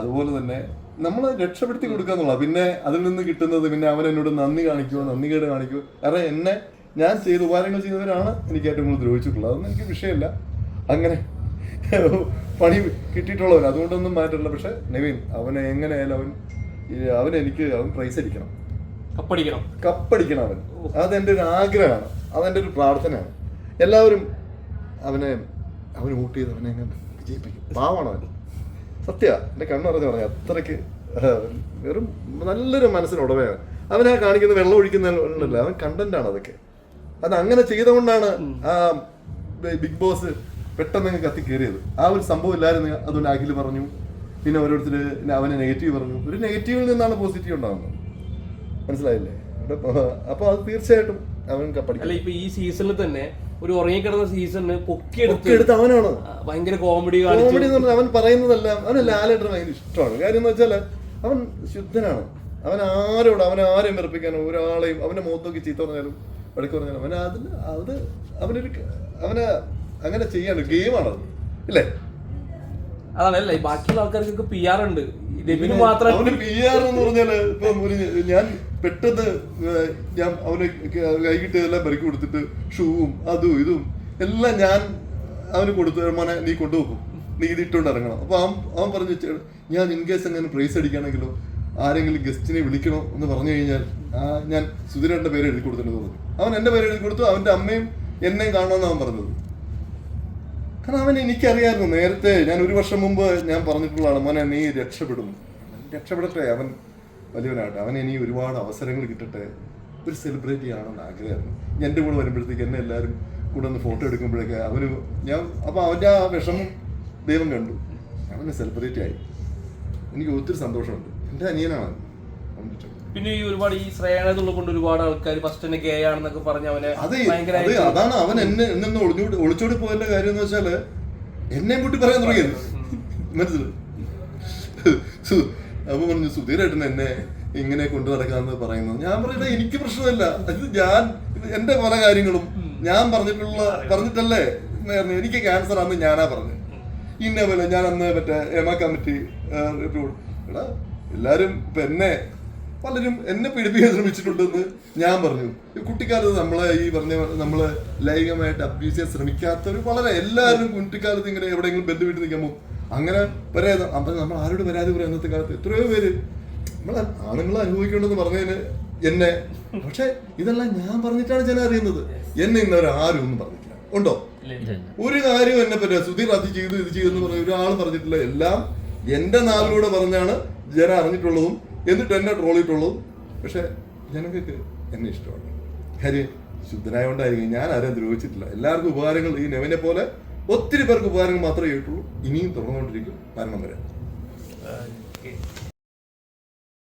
അതുപോലെ തന്നെ നമ്മൾ രക്ഷപ്പെടുത്തി കൊടുക്കുക എന്നുള്ള പിന്നെ അതിൽ നിന്ന് കിട്ടുന്നത് പിന്നെ അവൻ എന്നോട് നന്ദി കാണിക്കുമോ നന്ദി കേട് കാണിക്കുമോ കാരണം എന്നെ ഞാൻ ചെയ്ത ഉപകാരങ്ങൾ ചെയ്തവരാണ് എനിക്ക് ഏറ്റവും കൂടുതൽ ദ്രോഹിച്ചിട്ടുള്ളത്. അതൊന്നും എനിക്ക് വിഷയമല്ല. അങ്ങനെ പണി കിട്ടിയിട്ടുള്ളവർ. അതുകൊണ്ടൊന്നും മാറ്റില്ല പക്ഷെ നവീൻ അവനെ എങ്ങനെയായാലും അവൻ അവനെനിക്ക് അവൻ എനിക്ക് അവൻ പ്രൈസ് അടിക്കണം. കപ്പടിക്കണം. കപ്പടിക്കണം അവൻ. അതെന്റെ ഒരു ആഗ്രഹമാണ്. അതെന്റെ ഒരു പ്രാർത്ഥനയാണ്. എല്ലാവരും അവനെ അവന് വോട്ട് ചെയ്ത് അവനെ എങ്ങനെ വിജയിപ്പിക്കും? പാവമാണ് അവൻ. സത്യ എന്റെ കണ്ണു പറഞ്ഞു ആ, വെറും നല്ലൊരു മനസ്സിന് ഉടമയാണ്. അവനെ കാണിക്കുന്ന വെള്ളം ഒഴിക്കുന്നില്ല അവൻ കണ്ടന്റ് ആണ് അതൊക്കെ. അത് അങ്ങനെ ചെയ്തുകൊണ്ടാണ് ആ ബിഗ് ബോസ് പെട്ടെന്ന് കത്തി കയറിയത്. ആ ഒരു സംഭവം ഇല്ലായിരുന്നു അതുകൊണ്ട് അഖിൽ പറഞ്ഞു. പിന്നെ ഓരോരുത്തർ അവനെ നെഗറ്റീവ് പറഞ്ഞു. ഒരു നെഗറ്റീവിൽ നിന്നാണ് പോസിറ്റീവ് ഉണ്ടാകുന്നത് മനസ്സിലായില്ലേ? അപ്പൊ അത് തീർച്ചയായിട്ടും അവൻ ഇപ്പൊ ഈ സീസണിൽ തന്നെ ഒരു ഉറങ്ങിക്കിടന്ന സീസണിന് ഒക്കെ പൊക്കിയെടുത്ത് അവനാണ്? ഭയങ്കര കോമഡി കോമഡി എന്ന് പറഞ്ഞാൽ അവൻ പറയുന്നതെല്ലാം. അവന് ലാലേട്ടൻ ഭയങ്കര ഇഷ്ടമാണ്. കാര്യം എന്ന് വെച്ചാൽ അവൻ ശുദ്ധനാണ്. അവൻ ആരോട് അവൻ ആരെയും വെറുപ്പിക്കാനോ ഒരാളെയും അവന്റെ മുഖത്ത് നോക്കി ചീത്ത പറഞ്ഞാലും വഴക്ക് പറഞ്ഞാലും അവൻ അതിന് അത് അവനൊരു അവന് അങ്ങനെ ചെയ്യാണ് ഗെയിമാണത്. ഇല്ലേ? അതാണല്ലേ ബാക്കിയുള്ള ആൾക്കാർക്കൊക്കെ പി ആർ ഉണ്ട്. രവിന് മാത്രം അവന് പി ആർ എന്ന് പറഞ്ഞാൽ ഇപ്പൊ ഒരു ഞാൻ പെട്ടെന്ന് ഞാൻ അവന് കൈകിട്ട് എല്ലാം പെറുക്കി കൊടുത്തിട്ട് ഷൂവും അതും ഇതും എല്ലാം ഞാൻ അവന് കൊടുത്തു മോനെ നീ കൊണ്ടുപോകും നീ ഇത് ഇട്ടുകൊണ്ട് ഇറങ്ങണം. അപ്പൊ അവൻ അവൻ പറഞ്ഞു ഞാൻ ഇൻ കേസ് അങ്ങനെ പ്രൈസ് അടിക്കുകയാണെങ്കിലോ ആരെങ്കിലും ഗസ്റ്റിനെ വിളിക്കണോ എന്ന് പറഞ്ഞു കഴിഞ്ഞാൽ ഞാൻ സുധീരന്റെ പേര് എഴുതി കൊടുത്തിട്ടുണ്ട് പറഞ്ഞു. അവൻ എന്റെ പേര് എഴുതി കൊടുത്തു അവന്റെ അമ്മയും എന്നെയും കാണണമെന്ന് അവൻ പറഞ്ഞത്. കാരണം അവൻ എനിക്കറിയായിരുന്നു. നേരത്തെ ഞാൻ ഒരു വർഷം മുമ്പ് ഞാൻ പറഞ്ഞിട്ടുള്ളതാണ് മോനെ നീ രക്ഷപ്പെടും രക്ഷപ്പെടട്ടെ അവൻ വലിയവനാകട്ടെ. അവൻ ഇനി ഒരുപാട് അവസരങ്ങൾ കിട്ടട്ടെ. ഒരു സെലിബ്രിറ്റി ആണെന്ന് ആഗ്രഹമായിരുന്നു. എന്റെ കൂടെ വരുമ്പോഴത്തേക്ക് എന്നെ എല്ലാവരും കൂടെ ഒന്ന് ഫോട്ടോ എടുക്കുമ്പോഴൊക്കെ അവന് ഞാൻ അപ്പോൾ അവന്റെ ആ വിഷമം ദൈവം കണ്ടു. അവന് സെലിബ്രിറ്റി ആയി. എനിക്ക് ഒത്തിരി സന്തോഷമുണ്ട്. എന്റെ അനിയനാണ് അവൻ. പിന്നെ ഈ ഒരുപാട് ഈ ശ്രേയണതുള്ള കൊണ്ട് ഒരുപാട് ആൾക്കാർ ഫസ്റ്റ് തന്നെ ഗേ ആണെന്നൊക്കെ പറഞ്ഞ് അവനെ അതെ അത് അതാണ് അവൻ എന്നെ എന്നെ ഒളിച്ചോടി പോയതിന്റെ കാര്യം എന്ന് വെച്ചാൽ എന്നെ കൂട്ടി പറയാൻ തുടങ്ങിയത്. മനസ്സിലായി? അപ്പൊ പറഞ്ഞു സുധീരേട്ടൻ എന്നെ ഇങ്ങനെ കൊണ്ടു നടക്കാന്ന് പറയുന്നത് ഞാൻ പറയുന്നത് എനിക്ക് പ്രശ്നമല്ല. അത് ഞാൻ എന്റെ പല കാര്യങ്ങളും ഞാൻ പറഞ്ഞിട്ടുള്ള പറഞ്ഞിട്ടല്ലേ? എനിക്ക് ക്യാൻസർ ആണെന്ന് ഞാനാ പറഞ്ഞു. ഇന്ന പോലെ ഞാൻ അന്ന് മറ്റേ എമ കമ്മിറ്റി എടാ എല്ലാരും ഇപ്പൊ എന്നെ പലരും എന്നെ പീഡിപ്പിക്കാൻ ശ്രമിച്ചിട്ടുണ്ടെന്ന് ഞാൻ പറഞ്ഞു. കുട്ടിക്കാലത്ത് നമ്മളെ ഈ പറഞ്ഞ നമ്മളെ ലൈംഗികമായിട്ട് അബ്യൂസ് ചെയ്യാൻ ശ്രമിക്കാത്തവർ വളരെ എല്ലാവരും കുട്ടിക്കാലത്ത് ഇങ്ങനെ എവിടെയെങ്കിലും ബന്ധു വീട്ടിൽ നിൽക്കുമ്പോൾ അങ്ങനെ പരാതി. അപ്പം നമ്മൾ ആരോട് പരാതി പറയാം അന്നത്തെ കാലത്ത്. എത്രയോ പേര് നമ്മൾ ആണുങ്ങൾ അനുഭവിക്കേണ്ടെന്ന് പറഞ്ഞതിന് എന്നെ. പക്ഷെ ഇതെല്ലാം ഞാൻ പറഞ്ഞിട്ടാണ് ജനം അറിയുന്നത്. എന്നെ ഇന്നവർ ആരും ഒന്നും പറഞ്ഞിട്ടില്ല. ഉണ്ടോ? ഒരു കാര്യം എന്നെ പറ്റില്ല സുധീർ അത് ചെയ്തു ഇത് ചെയ്തു എന്ന് പറഞ്ഞ ഒരാൾ പറഞ്ഞിട്ടില്ല. എല്ലാം എന്റെ നാളിലൂടെ പറഞ്ഞാണ് ജന അറിഞ്ഞിട്ടുള്ളതും എന്നിട്ട് എന്നെ ട്രോൾ ചെയ്തിട്ടുള്ളതും പക്ഷെ ജനങ്ങൾക്ക് എന്നെ ഇഷ്ടമാണ്. കാര്യം ശുദ്ധനായോണ്ടായിരിക്കും. ഞാൻ ആരും ദ്രോഹിച്ചിട്ടില്ല. എല്ലാവർക്കും ഉപകാരങ്ങൾ ഈ നെവനെ പോലെ ഒത്തിരി പേർക്ക് ഉപകാരങ്ങൾ മാത്രമേ ചെയ്തിട്ടുള്ളൂ. ഇനിയും തുറന്നുകൊണ്ടിരിക്കും മരണം വരെ.